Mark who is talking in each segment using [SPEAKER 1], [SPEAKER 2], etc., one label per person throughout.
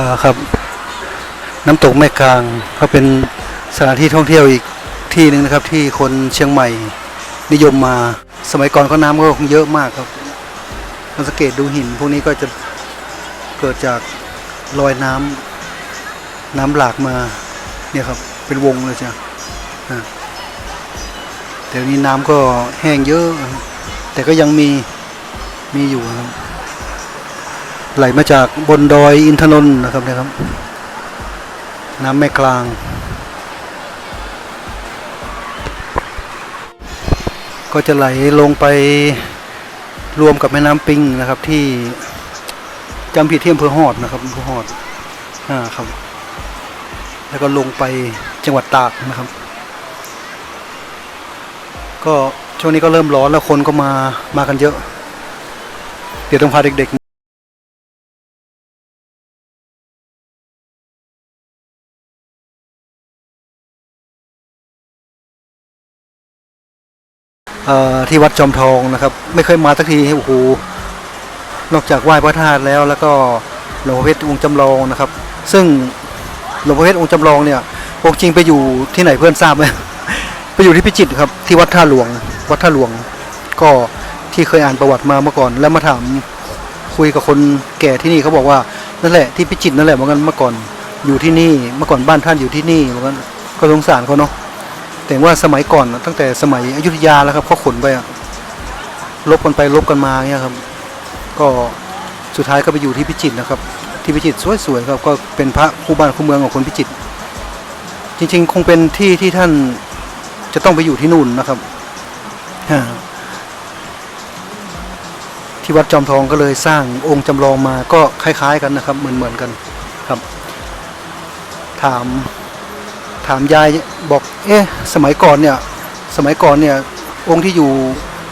[SPEAKER 1] อ่าครับ น้ำตกแม่กลางก็เป็นสถานที่ท่องเที่ยวอีกที่หนึ่งนะครับ ที่คนเชียงใหม่นิยมมาสมัยก่อนก็น้ำก็คงเยอะมากครับเราสังเกตดูหินพวกนี้ก็จะเกิดจากรอยน้ำน้ำหลากมาเนี่ยครับเป็นวงเลยจ้ะอ่าแต่เดี๋ยวนี้น้ำก็แห้งเยอะ แต่ก็ยังมีมีอยู่ครับ ไหลมาจากบนดอยอินทนนท์นะครับเนี่ยครับ น้ำแม่กลาง ก็จะไหลลงไปรวมกับแม่น้ำปิงนะครับที่จำผิดที่อำเภอฮอดนะครับอำเภอฮอดอ่าครับ แล้วก็ลงไปจังหวัดตากนะครับ ก็ช่วงนี้ก็เริ่มร้อนแล้วคนก็มามากันเยอะ เดี๋ยวต้องพาเด็กๆ ที่วัดจอมทองนะครับ ไม่เคยมาสักทีโอ้โหนอกจากไหว้พระธาตุแล้วแล้วก็หลวงพ่อเพชรองค์จำลองนะครับ ซึ่งหลวงพ่อเพชรองค์จำลองเนี่ยองค์จริงไปอยู่ที่ไหนเพื่อนทราบไหมไปอยู่ที่พิจิตรครับที่วัดท่าหลวง วัดท่าหลวง ก็ที่เคยอ่านประวัติมาเมื่อก่อน แล้วมาถามคุยกับคนแก่ที่นี่เขาบอกว่านั่นแหละที่พิจิตรนั่นแหละเหมือนกันเมื่อก่อนอยู่ที่นี่เมื่อก่อนบ้านท่านอยู่ที่นี่เหมือนกันก็สงสารเขาเนาะ แต่ว่าสมัยก่อนตั้งแต่สมัยอยุธยาแล้วครับเขาขนไปอะลบกันไปลบกันมาเนี่ยครับ ก็สุดท้ายก็ไปอยู่ที่พิจิตรนะครับ ที่พิจิตรสวยๆครับก็เป็นพระคู่บ้านคู่เมืองของคนพิจิตรจริงๆ คงเป็นที่ที่ท่านจะต้องไปอยู่ที่นู่นนะครับที่วัดจอมทองก็เลยสร้างองค์จำลองมาก็คล้าย ๆ กันนะครับ เหมือนๆกันครับ ถาม ถามยายบอก เอ๊ะสมัยก่อนเนี่ย สมัยก่อนเนี่ยองค์ที่อยู่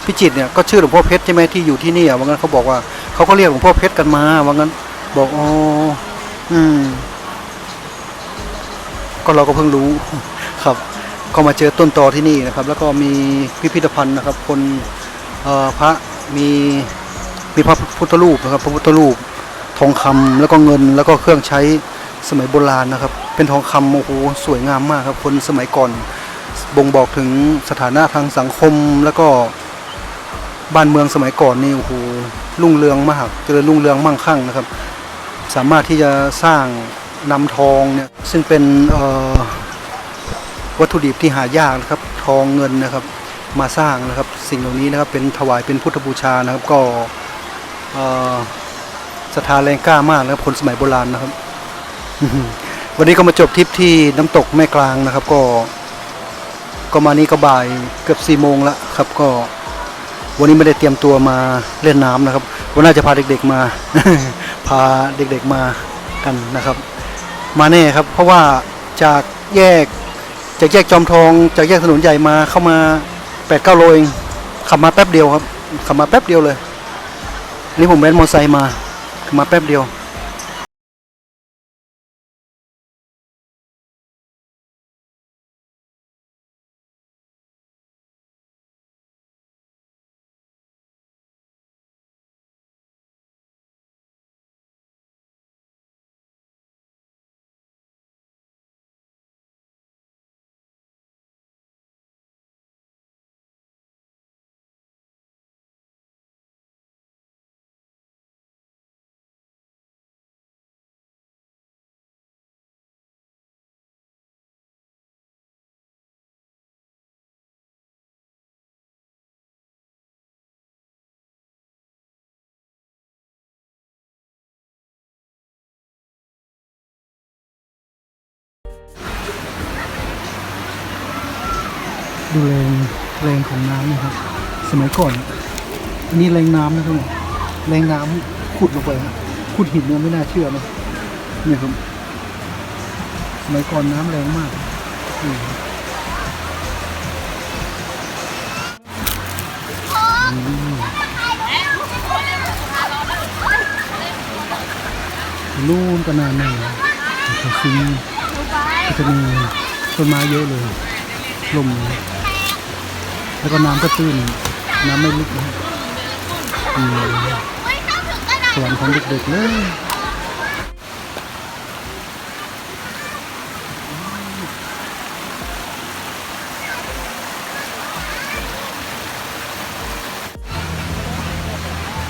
[SPEAKER 1] พิจิตเนี่ยก็ชื่อหลวงพ่อเพชรใช่ไหมที่อยู่ที่นี่อะว่างั้นเขาบอกว่าเขาก็เรียกหลวงพ่อเพชรกันมาว่างั้น บอกอ๋ออืม ก็เราก็เพิ่งรู้ครับ ก็มาเจอต้นตอที่นี่นะครับ แล้วก็มีพิพิธภัณฑ์นะครับ คนพระมีมีพระพุทธรูปนะครับ พระพุทธรูปทองคำแล้วก็เงินแล้วก็เครื่องใช้สมัยโบราณนะครับ เป็นทองคำโอ้โหสวยงามมากครับคนสมัยก่อน บ่งบอกถึงสถานะทางสังคมแล้วก็บ้านเมืองสมัยก่อนนี่โอ้โหรุ่งเรืองมากเจริญรุ่งเรืองมั่งคั่งนะครับ สามารถที่จะสร้างนำทองเนี่ยซึ่งเป็นวัตถุดิบที่หายากนะครับทองเงินนะครับมาสร้างนะครับสิ่งเหล่านี้นะครับเป็นถวายเป็นพุทธบูชานะครับก็เอ่อศรัทธาแรงกล้ามากนะครับคนสมัยโบราณนะครับ วันนี้ก็มาจบทริปที่น้ำตกแม่กลางนะครับ ก็ก็มานี้ก็บ่ายเกือบสี่โมงแล้วครับ ก็ วันนี้ไม่ได้เตรียมตัวมาเล่นน้ำนะครับวันน่าจะพาเด็กๆมา พาเด็กๆมากันนะครับ มาแน่ครับ เพราะว่าจากแยกจากแยกจอมทอง จากแยกถนนใหญ่มาเข้ามาแปดเก้าโลเองขับมาแป๊บเดียวครับขับมาแป๊บเดียวเลย นี่ผมแว้นมอเตอร์ไซค์มามาแป๊บเดียว ดูแรงแรงของน้ำนะครับ สมัยก่อนอันนี้แรงน้ำนะครับแรงน้ำขุดลงไปนะขุดหินเนี่ยไม่น่าเชื่อนะเนี่ยครับสมัยก่อนน้ำแรงมากอืมอืมนู่นก็นานหน่อยแต่ซิงก็จะมีต้นไม้เยอะเลยลม แล้วก็น้ำก็ตื้นน้ำไม่ลึกนะสวนของเด็กๆเลย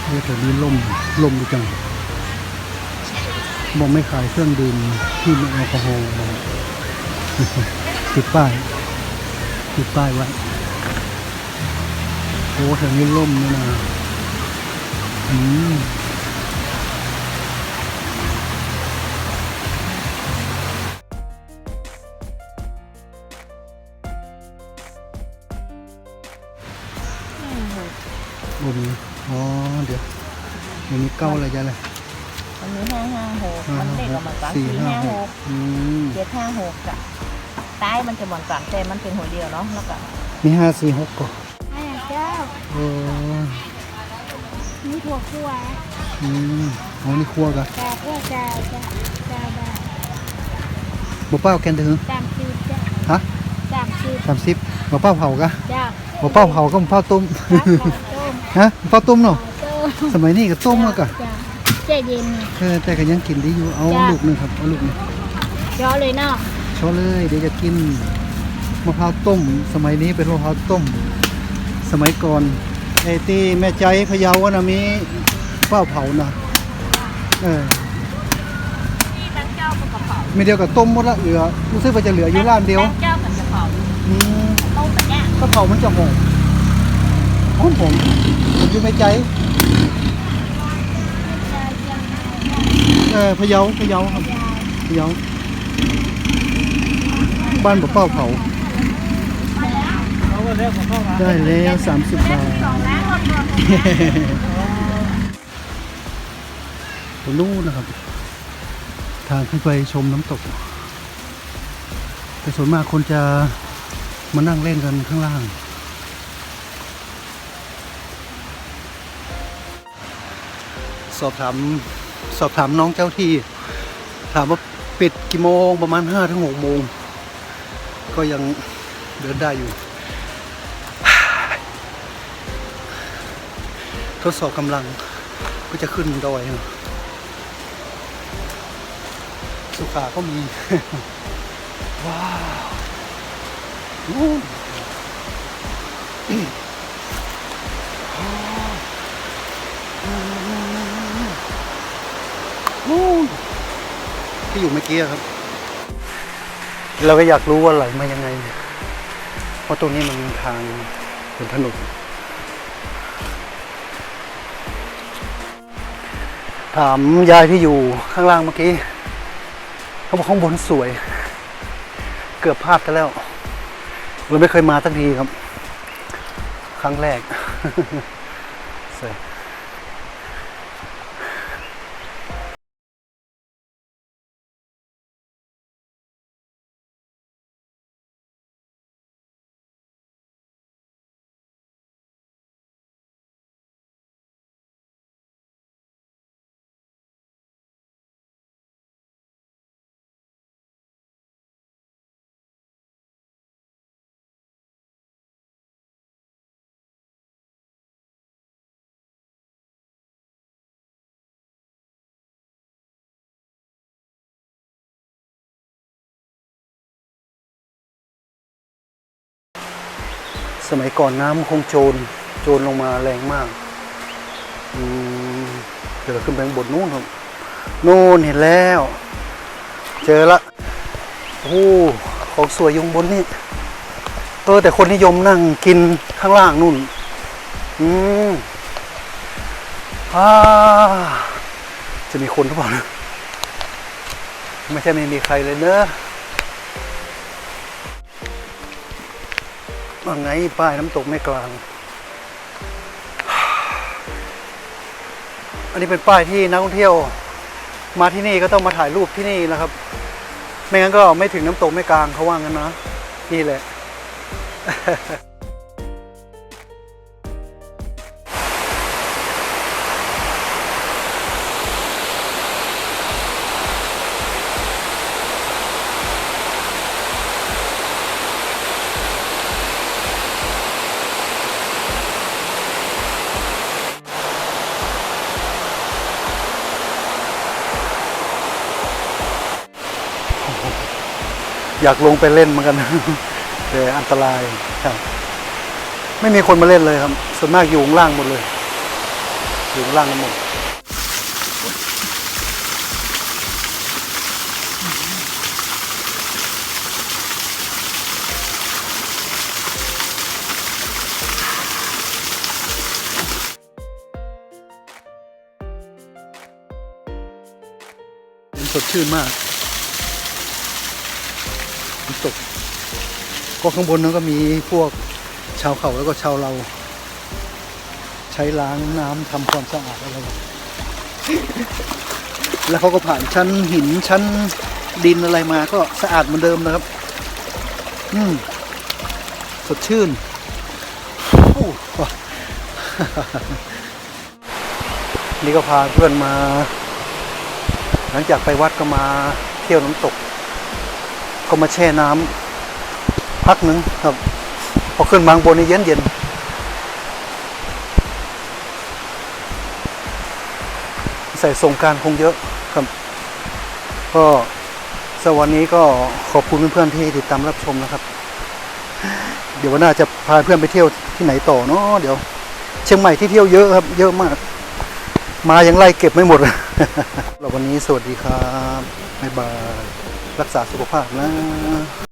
[SPEAKER 1] เฮ้ยแถวนี้ล่มล่มดีจังบอกไม่ขายเครื่องดื่มที่มีแอลกอฮอล์ติดป้ายติดป้ายไว้ โอ้แถวนี้ล่มนี่นะอืมบนอ๋อ เดี๋ยวเดี๋ยวนี้เก้าอะไรจะอะไร
[SPEAKER 2] มันมีห้าห้าหกมันเด็กกับมันสาม
[SPEAKER 1] สี่
[SPEAKER 2] สี่
[SPEAKER 1] ห้า
[SPEAKER 2] ห้า
[SPEAKER 1] ห
[SPEAKER 2] ห
[SPEAKER 1] ก
[SPEAKER 2] ก
[SPEAKER 1] อืม
[SPEAKER 2] เจ็ดห้าหกจ้ะใต้มันจะเหมือนกันแต่มันเป็นหัวเดียวเนาะแล้วก็
[SPEAKER 1] มีห้าสี่หกก่อน
[SPEAKER 3] อ่าเจ้า
[SPEAKER 1] โอ้
[SPEAKER 3] นี่ถั่วคั่ว
[SPEAKER 1] อืมอ๋อนี่ครัวกะ
[SPEAKER 3] กาเพื่อจะจะจะแบบ
[SPEAKER 1] บ่เป้าแกนถึง
[SPEAKER 3] สามสิบจ้ะ
[SPEAKER 1] ฮะ
[SPEAKER 3] สามสิบ
[SPEAKER 1] สามสิบบ่เป้าเผากะ
[SPEAKER 3] จ้ะ
[SPEAKER 1] บ่เป้าเผาก็บ่เป้าต้ม
[SPEAKER 3] ครับ ต้ม
[SPEAKER 1] ฮะบ่เป้าต้มเนาะ
[SPEAKER 3] ต้ม
[SPEAKER 1] สมัยนี้ก็ต้มแล้วกะ
[SPEAKER 3] จ้ะใจเย็นนี่
[SPEAKER 1] เออแต่ก็ยังกินได้อยู่ เอา
[SPEAKER 3] จ้ะ
[SPEAKER 1] ลูกหนึงครับ เอาลูกหนึง
[SPEAKER 3] ย่อเลยเนาะ
[SPEAKER 1] ชอเลย เดี๋ยวจะกินมะพร้าวต้ม สมัยนี้เป็นมะพร้าวต้ม สมัยก่อน ไอ้ที่แม่ใจพะเยาอะนะมีเป้าเผานะเออ
[SPEAKER 2] ที่ตั้งเจ้ากับกระเป๋า
[SPEAKER 1] มีเดียวกับต้มหมดละเหลือรู้สึกว่าจะเหลืออยู่ร้านเดียว
[SPEAKER 2] ตั้งเจ้ากับกระเป๋า
[SPEAKER 1] อืม
[SPEAKER 2] ต้มแบบเนี้ย
[SPEAKER 1] กระเพรามันจะหอมหอมผมผมอยู่ในใจเออพะเยาพะเยาครับพะเยาบ้านบ่เป้าเผา ได้แล้วสามสิบบาท
[SPEAKER 3] สองล้านหมดหมด
[SPEAKER 1] ผมนู่นนะครับ ทางขึ้นไปชมน้ำตก แต่ส่วนมากคนจะมานั่งเล่นกันข้างล่างสอบถามสอบถามน้องเจ้าที่ ถามว่าปิดกี่โมงประมาณห้าถึงหกโมง ก็ยังเดินได้อยู่ ทดสอบกำลังก็จะขึ้นดอยสุขาก็มี ว้าวนู่นนู่นที่อยู่เมื่อกี้ครับ เราก็อยากรู้ว่าไหลมายังไง เพราะตรงนี้มันทางเป็นถนน ถามยายที่อยู่ข้างล่างเมื่อกี้เขาบอกข้างบนสวย เกือบพลาดกันแล้วเราไม่เคยมาสักทีครับ ครั้งแรก สมัยก่อนน้ำคงโจรโจรลงมาแรงมากอืมเดี๋ยวเราขึ้นไปบนนู้นครับนู่นเห็นแล้ว เจอละโอ้โหของสวยยงบนนี่เออแต่คนนิยมนั่งกินข้างล่างนู่น อืมอ่าจะมีคนหรือเปล่านะไม่ใช่ไม่มีใครเลยเนอะ ว่าไงป้ายน้ำตกแม่กลาง อันนี้เป็นป้ายที่นักท่องเที่ยว มาที่นี่ก็ต้องมาถ่ายรูปที่นี่นะครับ ไม่งั้นก็ไม่ถึงน้ำตกแม่กลางเขาว่างั้นนะ นี่แหละ อยากลงไปเล่นเหมือนกันแต่อันตรายครับ ไม่มีคนมาเล่นเลยครับ ส่วนมากอยู่ข้างล่างหมดเลย อยู่ข้างล่างกันหมดสดชื่นมาก น้ำตกก็ข้างบนนั้นก็มีพวกชาวเขาแล้วก็ชาวเรา ใช้ล้างน้ำทำความสะอาดอะไรแล้วเขาก็ผ่านชั้นหินชั้นดินอะไรมาก็สะอาดเหมือนเดิมนะครับ อืมสดชื่นนี่ก็พาเพื่อนมา หลังจากไปวัดก็มาเที่ยวน้ำตก ก็มาแช่น้ำพักหนึ่งครับ พอขึ้นมางบนนี่เย็นเย็นใส่สงการคงเยอะครับ ก็สวันนี้ก็ขอบคุณเพื่อนๆที่ติดตามรับชมนะครับ เดี๋ยววันหน้าจะพาเพื่อนไปเที่ยวที่ไหนต่อเนาะเดี๋ยว เชียงใหม่ที่เที่ยวเยอะครับ เยอะมาก มายังไล่เก็บไม่หมดแล้ววันนี้สวัสดีครับบ๊ายบาย รักษาสุขภาพนะ